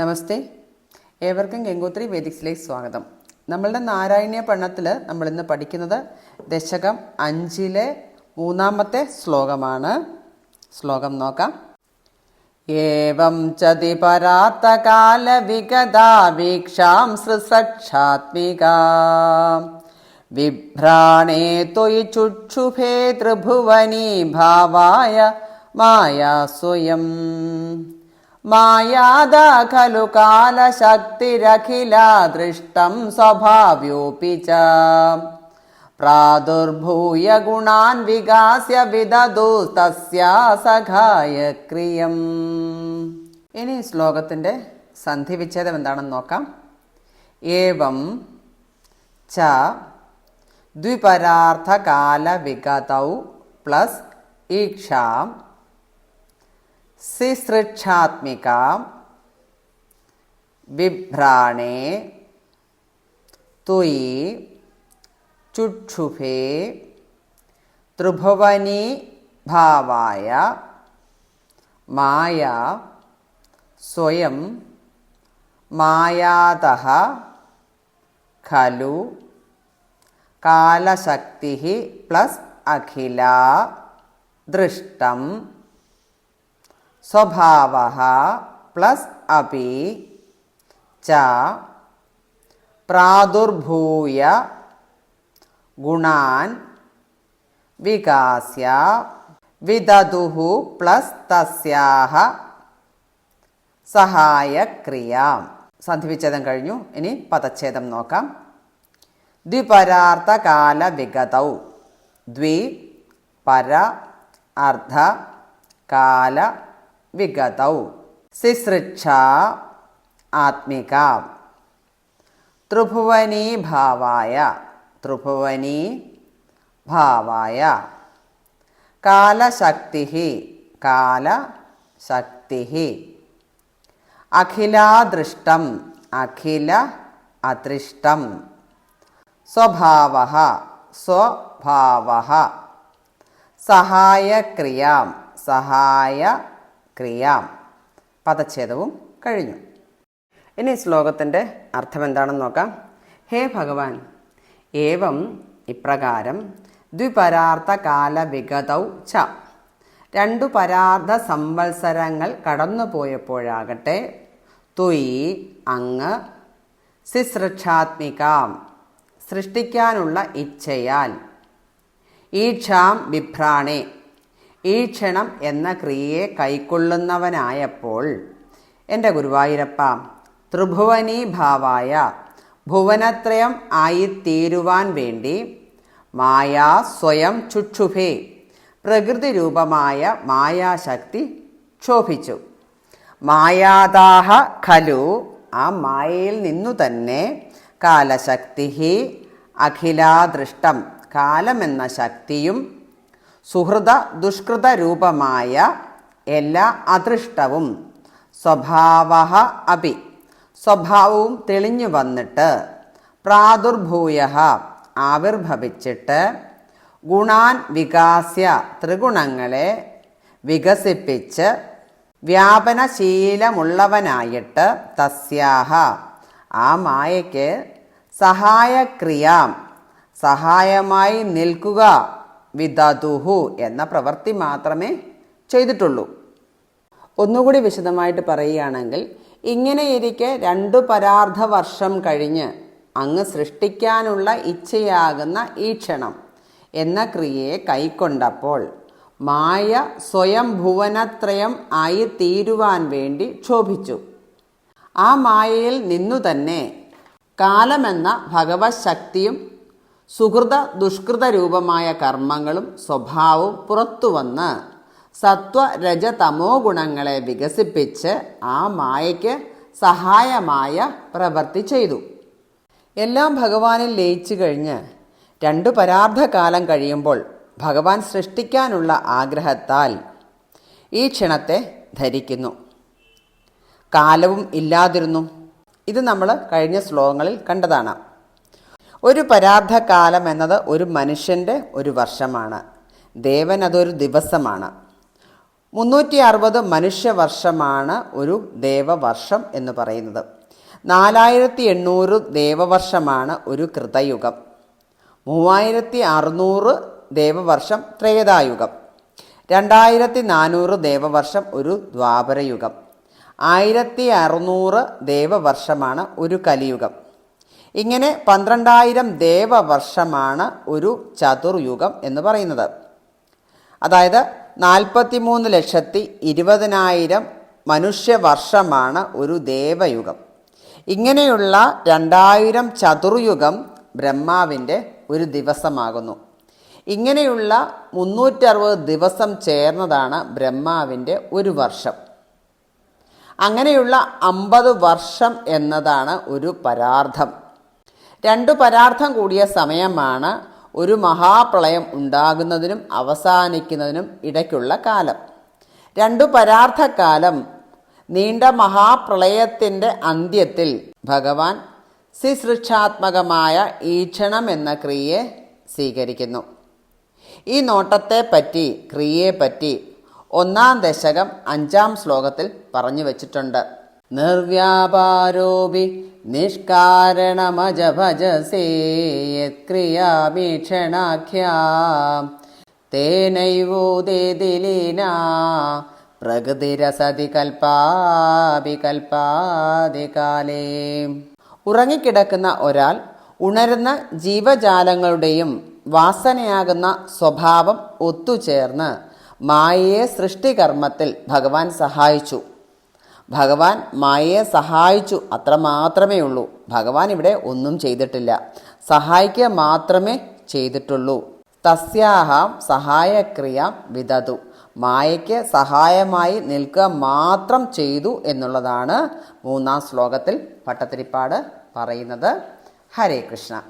നമസ്തേ. ഏവർക്കും ഗംഗോത്രി വേദിക്സിലേക്ക് സ്വാഗതം. നമ്മളുടെ നാരായണീയ പണ്ണത്തിൽ നമ്മൾ ഇന്ന് പഠിക്കുന്നത് ദശകം അഞ്ചിലെ മൂന്നാമത്തെ ശ്ലോകമാണ്. ശ്ലോകം നോക്കാം. ഏവം ചതി പരാത്തകാല വിഗതാ വീക്ഷാം സൃസക്ഷാത്മിക വിഭ്രാണേ തൊയി ചുക്ഷുഭേ ത്രിഭുവനീ ഭാവായ മായാ സ്വയം. മായാദ ഖലു കാലശക്തിരഖില ദൃഷ്ടം സ്വഭാവ്യോപി ച പ്രാദുർഭൂയ ഗുണാൻ വികാസ്യ വിദതു സഖായ ക്രിയം ഇനി ശ്ലോകത്തിന്റെ സന്ധി വിച്ഛേദം എന്താണെന്ന് നോക്കാം. ഏവം ച ദ്വിപരാർത്ഥകാല വിഗതൗ പ്ലസ് ഈക്ഷാം സിസൃക്ഷാത്മിക ബിഭ്രാണേ തുയി ചുക്ഷുഭേ ത്രിഭുവനി ഭാവായ മായ സ്വയം മായാത ഖലു കാലശക്തി പ്ലസ് അഖില ദൃഷ്ടം സ്വഭാവ പ്ലസ് അപി ച പ്രാദുർഭൂയ ഗുണാൻ വികാസ്യ വിദതുഹു പ്ലസ് തസ്യാഹ സഹായക്രിയാം. സന്ധിവിച്ഛേദം കഴിഞ്ഞു. ഇനി പദച്ഛേദം നോക്കാം. ദ്വിപരാർത്ഥകാല വിഗതൗ. ദ്വി പര അർദ്ധ കാല വിഗതൗ. സിസൃക്ഷ ആത്മിക. ത്രിഭുവനീ ഭാവായ. ത്രിഭുവനീ ഭാവായ. കാലശക്തി കാലശക്തി അഖിലാദൃഷ്ടം. അഖില അദൃഷ്ടം. സ്വഭാവ സ്വഭാവ സഹായക്രിയാം. സഹായ ക്രിയാം. പദച്ഛേദവും കഴിഞ്ഞു. ഇനി ശ്ലോകത്തിന്റെ അർത്ഥം എന്താണെന്ന് നോക്കാം. ഹേ ഭഗവാൻ ഏവം ഇപ്രകാരം ദ്വിപരാർത്ഥ കാല വിഗതൗ ച. രണ്ടു പരാർത്ഥ സംവത്സരങ്ങൾ കടന്നുപോയപ്പോഴാകട്ടെ തുയി അങ്ങ് ശുശ്രക്ഷാത്മികാം സൃഷ്ടിക്കാനുള്ള ഇച്ഛയാൽ. ഈക്ഷാം ബിഭ്രാണേ ക്ഷണം എന്ന ക്രിയയെ കൈക്കൊള്ളുന്നവനായപ്പോൾ എന്റെ ഗുരുവായൂരപ്പ ത്രിഭുവനീ ഭാവായ ഭുവനത്രയം ആയിത്തീരുവാൻ വേണ്ടി മായാ സ്വയം ചുക്ഷുഭേ പ്രകൃതി രൂപമായ മായാശക്തി ക്ഷോഭിച്ചു. മായാദാഹ ഖലു ആ മായയിൽ നിന്നു തന്നെ കാലശക്തി അഖിലാദൃഷ്ടം കാലമെന്ന ശക്തിയും സുഹൃത ദുഷ്കൃത രൂപമായ എല്ലാ അദൃഷ്ടവും സ്വഭാവ അപി. സ്വഭാവവും തെളിഞ്ഞു വന്നിട്ട് പ്രാദുർഭൂയ ആവിർഭവിച്ചിട്ട് ഗുണാൻ വികാസ്യ ത്രിഗുണങ്ങളെ വികസിപ്പിച്ച് വ്യാപനശീലമുള്ളവനായിട്ട് തസ്യാഹ. ആ മായയ്ക്ക് സഹായക്രിയാം. സഹായമായി നിൽക്കുക. വിദതുഹു എന്ന പ്രവൃത്തി മാത്രമേ ചെയ്തിട്ടുള്ളൂ. ഒന്നുകൂടി വിശദമായിട്ട് പറയുകയാണെങ്കിൽ ഇങ്ങനെയിരിക്കെ രണ്ടു പരാർത്ഥ വർഷം കഴിഞ്ഞ് അങ്ങ് സൃഷ്ടിക്കാനുള്ള ഇച്ഛയാകുന്ന ഈ ക്ഷണം എന്ന ക്രിയയെ കൈക്കൊണ്ടപ്പോൾ മായ സ്വയം ഭുവനത്രയം ആയി തീരുവാൻ വേണ്ടി ക്ഷോഭിച്ചു. ആ മായയിൽ നിന്നു തന്നെ കാലമെന്ന ഭഗവത് ശക്തിയും സുഹൃത ദുഷ്കൃത രൂപമായ കർമ്മങ്ങളും സ്വഭാവവും പുറത്തുവന്ന് സത്വ രജ തമോ ഗുണങ്ങളെ വികസിപ്പിച്ച് ആ മായയ്ക്ക് സഹായമായ പ്രവൃത്തി ചെയ്തു. എല്ലാം ഭഗവാനിൽ ലയിച്ചു കഴിഞ്ഞ് രണ്ടു പരാർത്ഥകാലം കഴിയുമ്പോൾ ഭഗവാൻ സൃഷ്ടിക്കാനുള്ള ആഗ്രഹത്താൽ ഈ ക്ഷണത്തെ ധരിക്കുന്നു. കാലവും ഇല്ലാതിരുന്നു. ഇത് നമ്മൾ കഴിഞ്ഞ ശ്ലോകങ്ങളിൽ കണ്ടതാണ്. ഒരു പരാർത്ഥകാലം എന്നത് ഒരു മനുഷ്യന്റെ ഒരു വർഷമാണ്. ദേവൻ അതൊരു ദിവസമാണ്. മുന്നൂറ്റി അറുപത് മനുഷ്യവർഷമാണ് ഒരു ദേവവർഷം എന്ന് പറയുന്നത്. നാലായിരത്തി എണ്ണൂറ് ദേവവർഷമാണ് ഒരു കൃതയുഗം. മൂവായിരത്തി അറുന്നൂറ് ദേവവർഷം ത്രേതായുഗം. രണ്ടായിരത്തി നാനൂറ് ദേവവർഷം ഒരു ദ്വാപരയുഗം. ആയിരത്തി അറുന്നൂറ് ദേവവർഷമാണ് ഒരു കലിയുഗം. ഇങ്ങനെ പന്ത്രണ്ടായിരം ദേവവർഷമാണ് ഒരു ചതുർയുഗം എന്ന് പറയുന്നത്. അതായത് നാൽപ്പത്തി മൂന്ന് ലക്ഷത്തി ഇരുപതിനായിരം മനുഷ്യവർഷമാണ് ഒരു ദേവയുഗം. ഇങ്ങനെയുള്ള രണ്ടായിരം ചതുർയുഗം ബ്രഹ്മാവിന്റെ ഒരു ദിവസമാകുന്നു. ഇങ്ങനെയുള്ള മുന്നൂറ്ററുപത് ദിവസം ചേർന്നതാണ് ബ്രഹ്മാവിന്റെ ഒരു വർഷം. അങ്ങനെയുള്ള അമ്പത് വർഷം എന്നതാണ് ഒരു പരാർത്ഥം. രണ്ടു പരാർത്ഥം കൂടിയ സമയമാണ് ഒരു മഹാപ്രളയം ഉണ്ടാകുന്നതിനും അവസാനിക്കുന്നതിനും ഇടയ്ക്കുള്ള കാലം. രണ്ടു പരാർത്ഥകാലം നീണ്ട മഹാപ്രളയത്തിന്റെ അന്ത്യത്തിൽ ഭഗവാൻ സിസൃക്ഷാത്മകമായ ഈക്ഷണം എന്ന ക്രിയയെ സ്വീകരിക്കുന്നു. ഈ നോട്ടത്തെ പറ്റി ക്രിയയെ പറ്റി ഒന്നാം ദശകം അഞ്ചാം ശ്ലോകത്തിൽ പറഞ്ഞു വച്ചിട്ടുണ്ട്. നിർവ്യാപാരോപി ഭജസേ യത്ക്രിയാമീക്ഷണാഖ്യാം. തേനൈവോദേദിലീന പ്രകൃതിരസതി കൽപ്പാവികൽപ്പാതികാലേ കൽപ്പാതി കാലേ ഉറങ്ങിക്കിടക്കുന്ന ഒരാൾ ഉണരുന്ന ജീവജാലങ്ങളുടെയും വാസനയാകുന്ന സ്വഭാവം ഒത്തുചേർന്ന് മായയെ സൃഷ്ടികർമ്മത്തിൽ ഭഗവാൻ സഹായിച്ചു. ഭഗവാൻ മായയെ സഹായിച്ചു. അത്ര മാത്രമേ ഉള്ളൂ. ഭഗവാൻ ഇവിടെ ഒന്നും ചെയ്തിട്ടില്ല. സഹായിക്കുക മാത്രമേ ചെയ്തിട്ടുള്ളൂ. തസ്യാഹാം സഹായക്രിയ വിതതു മായയ്ക്ക് സഹായമായി നിൽക്കുക മാത്രം ചെയ്തു എന്നുള്ളതാണ് മൂന്നാം ശ്ലോകത്തിൽ പട്ടത്തിരിപ്പാട് പറയുന്നത്. ഹരേ കൃഷ്ണ.